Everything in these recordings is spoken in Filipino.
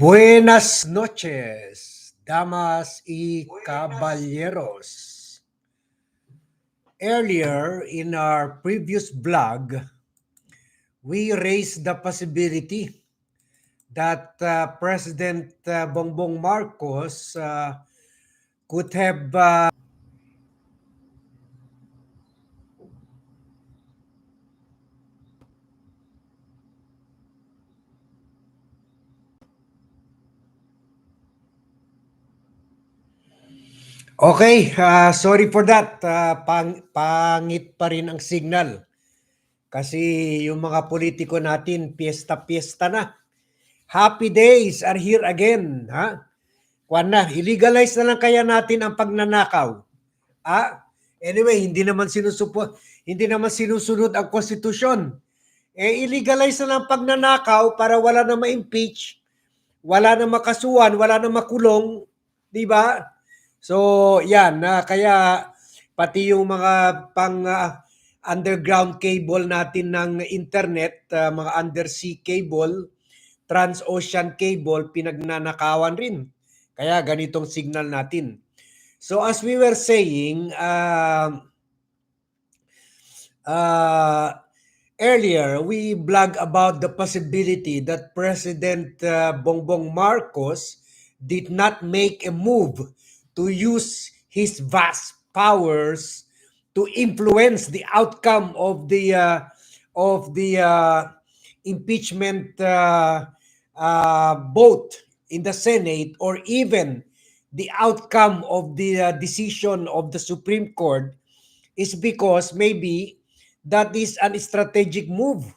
Buenas noches, damas y caballeros. Earlier in our previous blog, we raised the possibility that uh, President uh, Bongbong Marcos uh, could have uh, Okay, ah, sorry for that. Ah, pang, pangit pa rin ang signal. Kasi yung mga politiko natin, piyesta-piyesta na. Happy days are here again. Ha? Kwan na, illegalize na lang kaya natin ang pagnanakaw. Ah, anyway, hindi naman sinusupo, hindi naman sinusunod ang konstitusyon. Eh, illegalize na lang ang pagnanakaw para wala na ma-impeach, wala na makasuhan, wala na makulong, di ba? So, yan, na kaya pati yung mga pang ah, underground cable natin ng internet, ah, mga undersea cable, transocean cable, pinagnanakawan rin. Kaya ganitong signal natin. So as we were saying, um, uh, earlier, we blog about the possibility that President uh, Bongbong Marcos did not make a move to use his vast powers to influence the outcome of the uh, of the uh, impeachment uh, uh, vote in the Senate or even the outcome of the uh, decision of the Supreme Court is because maybe that is an strategic move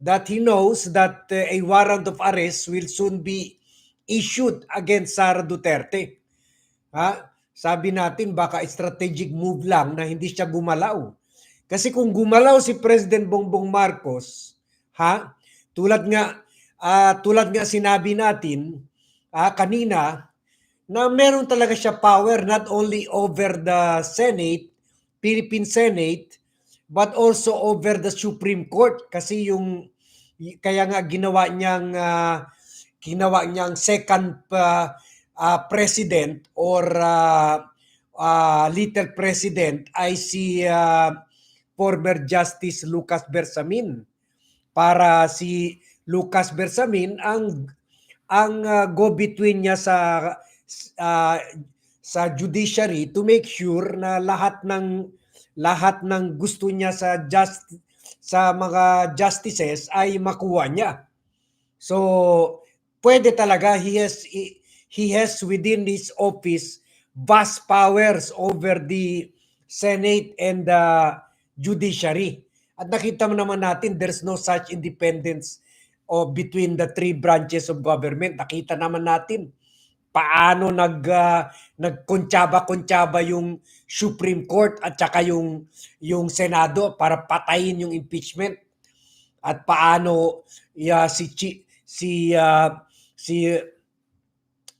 that he knows that uh, a warrant of arrest will soon be issued against Sara Duterte. Ha? Sabi natin baka strategic move lang na hindi siya gumalaw. Kasi kung gumalaw si President Bongbong Marcos, ha? Tulad nga ah, tulad nga sinabi natin ah, kanina na meron talaga siya power not only over the Senate, Philippine Senate, but also over the Supreme Court kasi yung kaya nga ginawa niyang ah, ginawa niyang second pa ah, president or ah, ah, little president ay si ah, former Justice Lucas Bersamin para si Lucas Bersamin ang ang ah, go-between niya sa ah, sa judiciary to make sure na lahat ng lahat ng gusto niya sa just sa mga justices ay makuha niya. So pwede talaga he has has within his office vast powers over the Senate and the judiciary. At nakita mo naman natin there's no such independence o between the three branches of government. Nakita naman natin paano nag uh, nagkontsaba-kontsaba yung Supreme Court at saka yung yung Senado para patayin yung impeachment at paano ya si si uh, si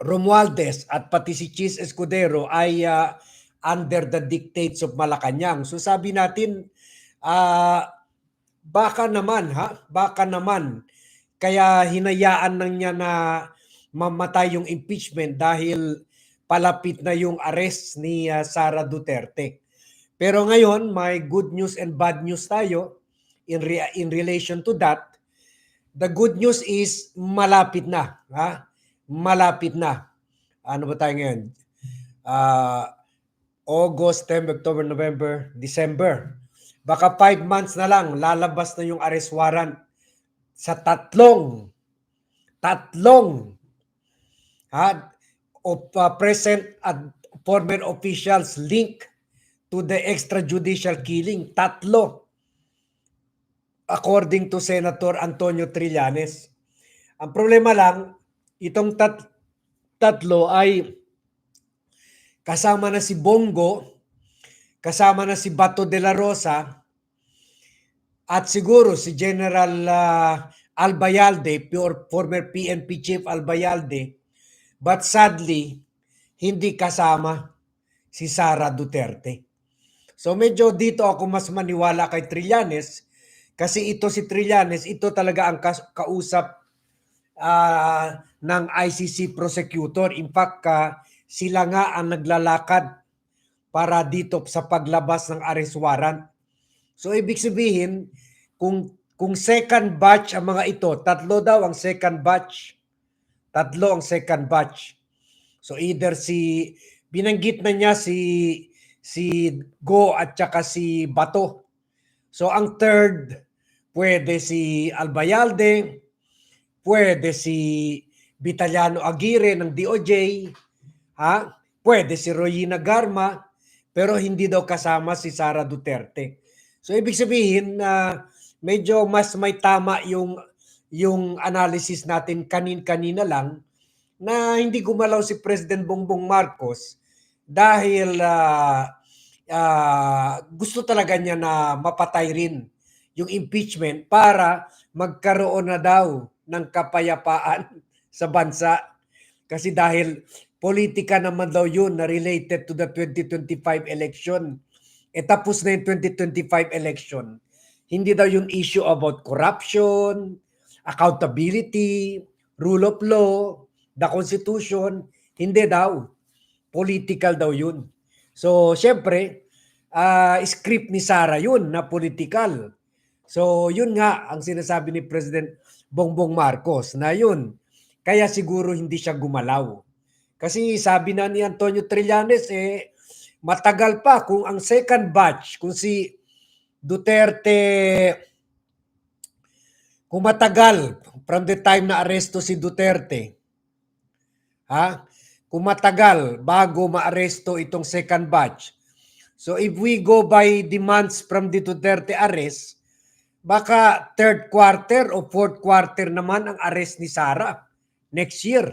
Romualdez at pati si Chis Escudero ay uh, under the dictates of Malacanang. So sabi natin uh, baka naman ha, baka naman kaya hinayaan lang niya na mamatay yung impeachment dahil palapit na yung arrest ni uh, Sara Duterte. Pero ngayon, may good news and bad news tayo in re- in relation to that. The good news is malapit na, ha? Malapit na. Ano ba tayo ngayon? Uh, August, September, October, November, December. Baka five months na lang, lalabas na yung arrest warrant sa tatlong, tatlong ha, of uh, present at former officials link to the extrajudicial killing. Tatlo. According to Senator Antonio Trillanes. Ang problema lang, itong tat tatlo ay kasama na si Bongo, kasama na si Bato de la Rosa, at siguro si General uh, Albayalde, former PNP chief Albayalde, But sadly, hindi kasama si Sara Duterte. So medyo dito ako mas maniwala kay Trillanes kasi ito si Trillanes, ito talaga ang kausap ah, ng ICC prosecutor. In fact, ah, sila nga ang naglalakad para dito sa paglabas ng arrest warrant. So ibig sabihin, kung kung second batch ang mga ito, tatlo daw ang second batch. Tatlo ang second batch. So either si binanggit na niya si si Go at saka si Bato. So ang third pwede si Albayalde, pwede si Vitaliano Aguirre ng DOJ, ha? Pwede si Royina Garma, pero hindi daw kasama si Sara Duterte. So ibig sabihin na medyo mas may tama yung yung analysis natin kanin-kanina lang na hindi gumalaw si President Bongbong Marcos dahil ah, ah, gusto talaga niya na mapatay rin yung impeachment para magkaroon na daw ng kapayapaan sa bansa. Kasi dahil politika naman daw yun na related to the 2025 election. E tapos na yung 2025 election. Hindi daw yung issue about corruption, accountability, rule of law, the constitution. Hindi daw. Political daw yun. So, syempre, ah, script ni Sara yun na political. So, yun nga ang sinasabi ni President Bongbong Marcos na yun. Kaya siguro hindi siya gumalaw. Kasi sabi na ni Antonio Trillanes, eh, matagal pa kung ang second batch, kung si Duterte, kung matagal from the time na aresto si Duterte, ha? Kung matagal bago maaresto itong second batch. So if we go by the months from the Duterte arrest, baka third quarter o fourth quarter naman ang arrest ni Sara next year.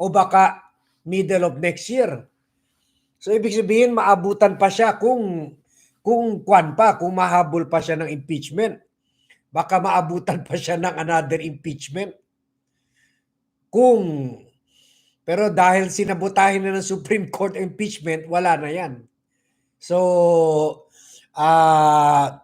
O baka middle of next year. So ibig sabihin maabutan pa siya kung kung kwan pa, kung mahabol pa siya ng impeachment. Baka maabutan pa siya ng another impeachment. Kung pero dahil sinabotahin na ng Supreme Court impeachment, wala na 'yan. So ah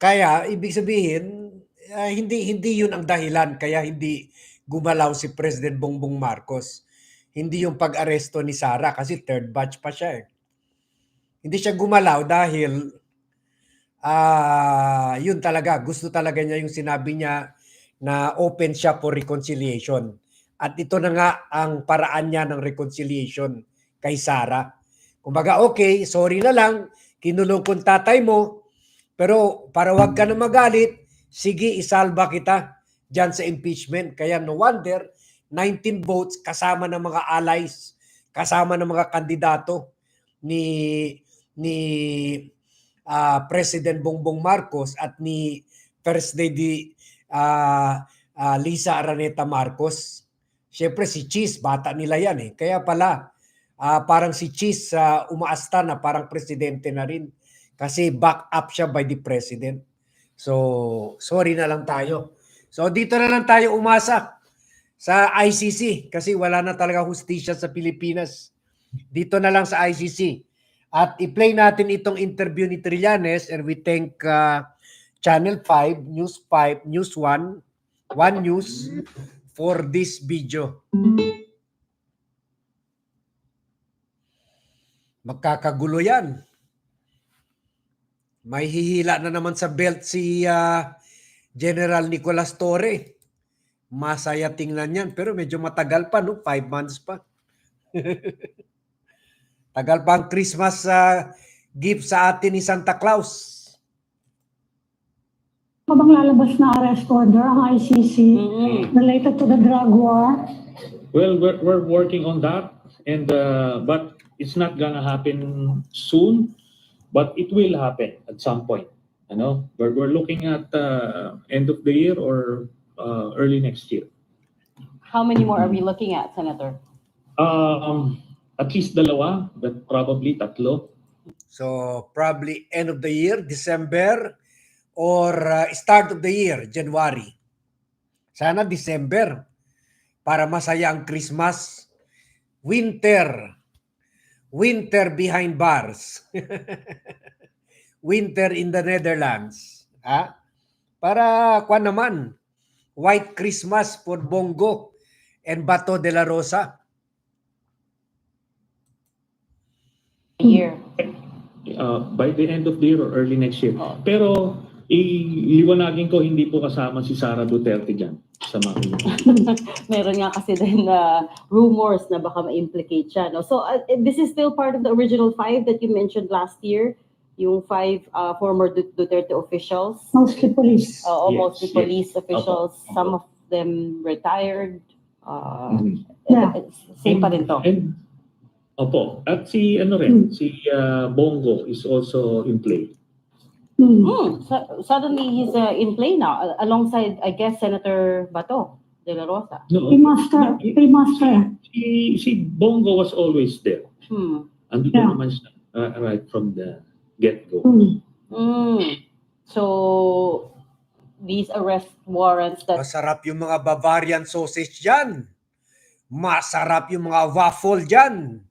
kaya ibig sabihin ah, hindi hindi 'yun ang dahilan kaya hindi gumalaw si President Bongbong Marcos. Hindi yung pag-aresto ni Sara kasi third batch pa siya eh. Hindi siya gumalaw dahil ah yun talaga gusto talaga niya yung sinabi niya na open siya for reconciliation. At ito na nga ang paraan niya ng reconciliation kay Sara. Kumbaga, okay, sorry na lang, kinulong kong tatay mo, pero para wag ka na magalit, sige, isalba kita dyan sa impeachment. Kaya no wonder, 19 votes kasama ng mga allies, kasama ng mga kandidato ni ni ah, President Bongbong Marcos at ni First Lady ah, ah, Lisa Araneta Marcos. Siyempre si Cheese, bata nila yan eh. Kaya pala, ah, parang si Cheese ah, umaasta na parang presidente na rin. Kasi back up siya by the president. So, sorry na lang tayo. So, dito na lang tayo umasa sa ICC kasi wala na talaga hustisya sa Pilipinas. Dito na lang sa ICC. At i-play natin itong interview ni Trillanes and we thank uh, Channel 5, News 5, News 1, One News for this video. Magkakagulo yan. May hihila na naman sa belt si ah, General Nicolas Torre. Masaya tingnan yan. Pero medyo matagal pa, no? Five months pa. Tagal pa ang Christmas sa gift sa atin ni Santa Claus. pa bang lalabas na arrest order ang ICC related to the drug war? Well, we're, we're working on that, and uh, but it's not gonna happen soon, but it will happen at some point. You know, we're, we're looking at uh, end of the year or uh, early next year. How many more are we looking at, Senator? Um, at least dalawa, but probably tatlo. So probably end of the year, December, or uh, start of the year, January. Sana December para masaya ang Christmas. Winter. Winter behind bars. Winter in the Netherlands. Ha? Para kwan naman. White Christmas for Bongo and Bato de la Rosa? Year. uh, by the end of the year or early next year. Oh. Pero iliwanagin ko hindi po kasama si Sara Duterte dyan sa mga Meron nga kasi din na rumors na baka ma-implicate siya. No? So uh, this is still part of the original five that you mentioned last year, yung five uh, former Du- Duterte officials, Mostly police. uh, almost Yes, the police officials, Opo, opo. some of them retired. Uh, Mhm. Yeah. Same pa rin to. And, opo, at si ano rin, si uh, Bongo is also in play. Hmm. Hmm, so- suddenly he's uh, in play now, alongside, I guess, Senator Bato de la Rosa. No, Paymaster. Paymaster. si, si Bongo was always there. Hmm. Andun Yeah. naman siya uh, right from the get-go. Hmm. Mm. So these arrest warrants that Masarap yung mga Bavarian sausage dyan. Masarap yung mga waffle dyan.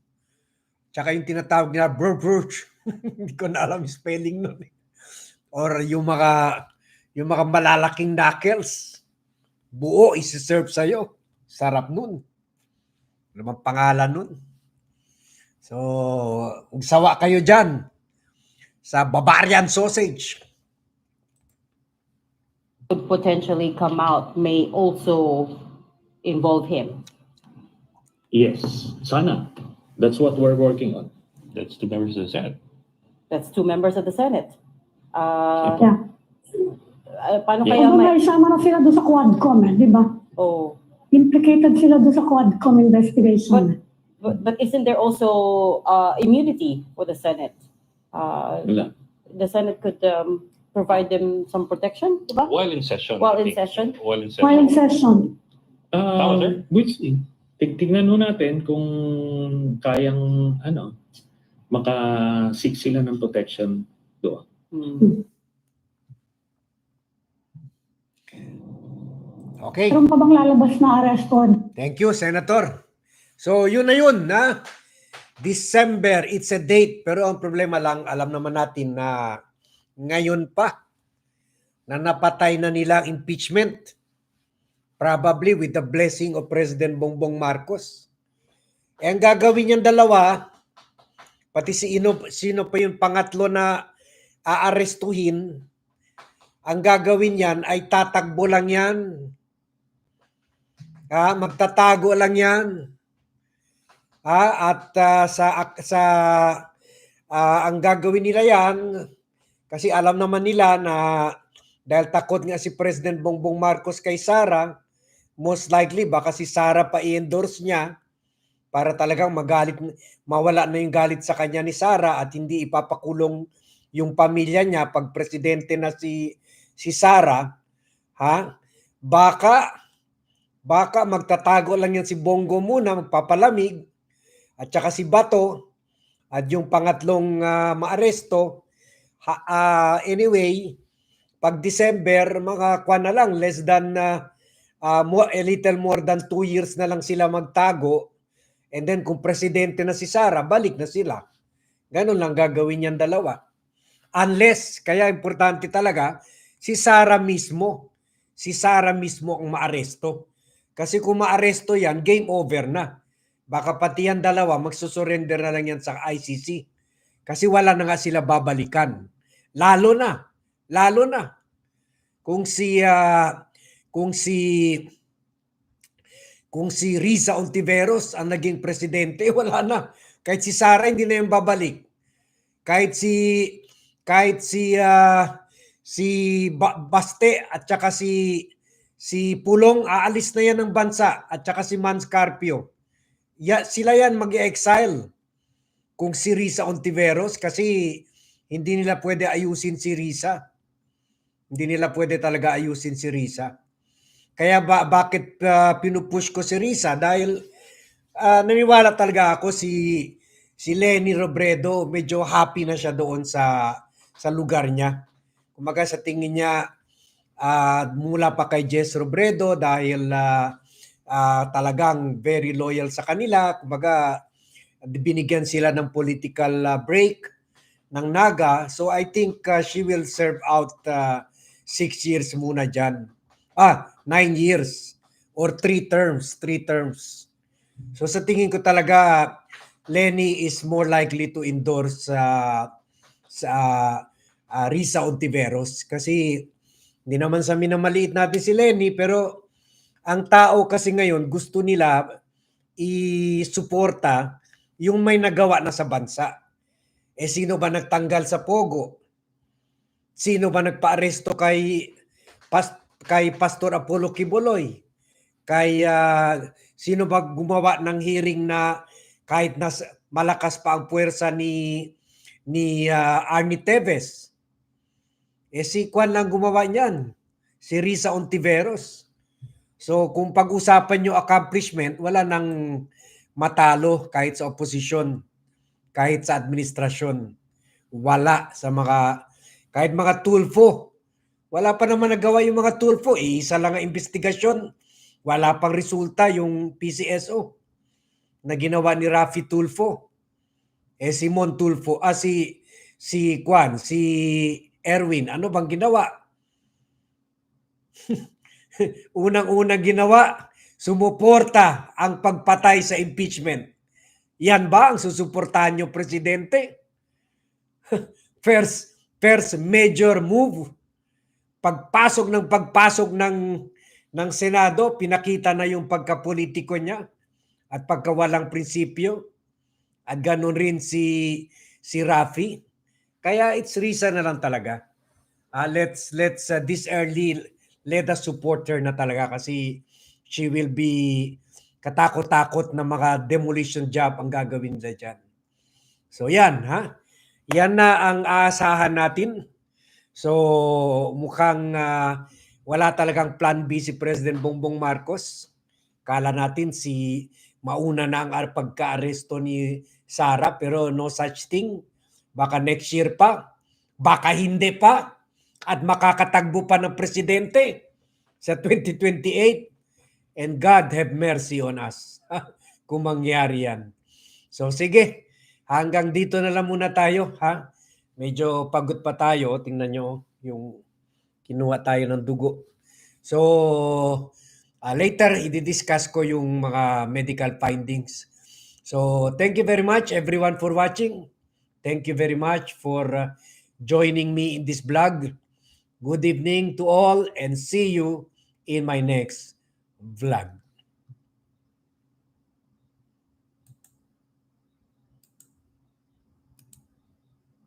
Tsaka yung tinatawag nila burburch. Hindi ko na alam yung spelling nun. eh. Or yung mga yung mga malalaking knuckles. Buo isi-serve sa'yo. Sarap nun. Ano bang pangalan nun? So, kung sawa kayo dyan sa Bavarian sausage. could potentially come out may also involve him. Yes, sana. That's what we're working on. That's two members of the Senate. That's two members of the Senate. Uh, Yeah. uh, paano Yeah. kaya Kumbaga, may... isama na sila doon sa Quadcom eh, di ba? Oh, Implicated sila doon sa Quadcom investigation. but, but isn't there also uh, immunity for the Senate? Uh, Wala. the Senate could um, provide them some protection, di ba? While in session. While I in think. session? While in session. While in session. Uh, sir. which, tig- tignan ho natin kung kayang, ano, maka-seek sila ng protection doon. Hmm. Okay. Meron pa bang lalabas na arrest warrant? Thank you, Senator. So, yun na yun, na December, it's a date. Pero ang problema lang, alam naman natin na ngayon pa na napatay na nila ang impeachment. Probably with the blessing of President Bongbong Marcos. Eh, ang gagawin niyang dalawa, pati si ino, sino pa yung pangatlo na aarestuhin, ang gagawin yan ay tatakbo lang yan Ah, magtatago lang 'yan. Ah, at ah, sa sa ah, ang gagawin nila 'yan kasi alam naman nila na dahil takot nga si President Bongbong Marcos kay Sara, most likely baka si Sara pa i-endorse niya para talagang magalit mawala na yung galit sa kanya ni Sara at hindi ipapakulong yung pamilya niya pag presidente na si si Sara, ha? Baka Baka magtatago lang yan si Bongo muna, magpapalamig. At saka si Bato. At yung pangatlong ah, maaresto. Ha, ah, anyway, pag December, mga kwan na lang, less than ah, ah, more, a little more than two years na lang sila magtago. And then kung presidente na si Sara, balik na sila. Ganun lang gagawin niyan dalawa. Unless, kaya importante talaga, si Sara mismo. Si Sara mismo ang maaresto. Kasi kung maaresto yan, game over na. Baka pati yan dalawa, magsusurrender na lang yan sa ICC. Kasi wala na nga sila babalikan. Lalo na, lalo na. Kung si, ah, kung si, kung si Riza Ontiveros ang naging presidente, wala na. Kahit si Sara hindi na yung babalik. Kahit si, kahit si, ah, si Ba- Baste at saka si, Si Pulong aalis na yan ng bansa at saka si Man Scarpio. Ya, sila yan mag-exile kung si Risa Ontiveros kasi hindi nila pwede ayusin si Risa. Hindi nila pwede talaga ayusin si Risa. Kaya ba, bakit uh, pinupush ko si Risa? Dahil ah, naniwala talaga ako si si Lenny Robredo medyo happy na siya doon sa sa lugar niya. Kumaga sa tingin niya ah, mula pa kay Jess Robredo dahil ah, ah, talagang very loyal sa kanila. Kumbaga, binigyan sila ng political ah, break ng Naga. So I think ah, she will serve out ah, six years muna dyan. Ah, nine years or three terms, three terms. So sa tingin ko talaga, Lenny is more likely to endorse sa sa ah, Risa Ontiveros kasi hindi naman sa minamaliit natin si Lenny pero ang tao kasi ngayon gusto nila i-suporta yung may nagawa na sa bansa. Eh sino ba nagtanggal sa Pogo? Sino ba nagpaaresto kay pas, kay Pastor Apollo Kibuloy? Kay ah, sino ba gumawa ng hearing na kahit nas malakas pa ang puwersa ni ni ah, Arnie Teves? Eh si Kwan lang gumawa niyan. Si Risa Ontiveros. So kung pag-usapan nyo accomplishment, wala nang matalo kahit sa opposition, kahit sa administrasyon. Wala sa mga, kahit mga tulfo. Wala pa naman nagawa yung mga tulfo. Eh, isa lang ang investigasyon. Wala pang resulta yung PCSO na ginawa ni Rafi Tulfo. Eh si Mon Tulfo, ah si si Kwan, si Erwin, ano bang ginawa? Unang-unang ginawa, sumuporta ang pagpatay sa impeachment. Yan ba ang susuportahan niyo, Presidente? first, first major move. Pagpasok ng pagpasok ng, ng Senado, pinakita na yung pagkapolitiko niya at pagkawalang prinsipyo. At ganun rin si, si Rafi. Kaya it's reason na lang talaga. Ah, let's let's uh, this early let us support na talaga kasi she will be katakot-takot na mga demolition job ang gagawin niya dyan. So yan ha. Yan na ang aasahan natin. So mukhang ah, wala talagang plan B si President Bongbong Marcos. Kala natin si mauna na ang ar- pagka-aresto ni Sara pero no such thing. Baka next year pa. Baka hindi pa at makakatagbo pa ng presidente sa 2028 and God have mercy on us kung mangyari yan. So sige, hanggang dito na lang muna tayo ha. Medyo pagod pa tayo, tingnan nyo yung kinuha tayo ng dugo. So uh, later i-discuss ko yung mga medical findings. So thank you very much everyone for watching. Thank you very much for uh, joining me in this vlog. Good evening to all and see you in my next vlog.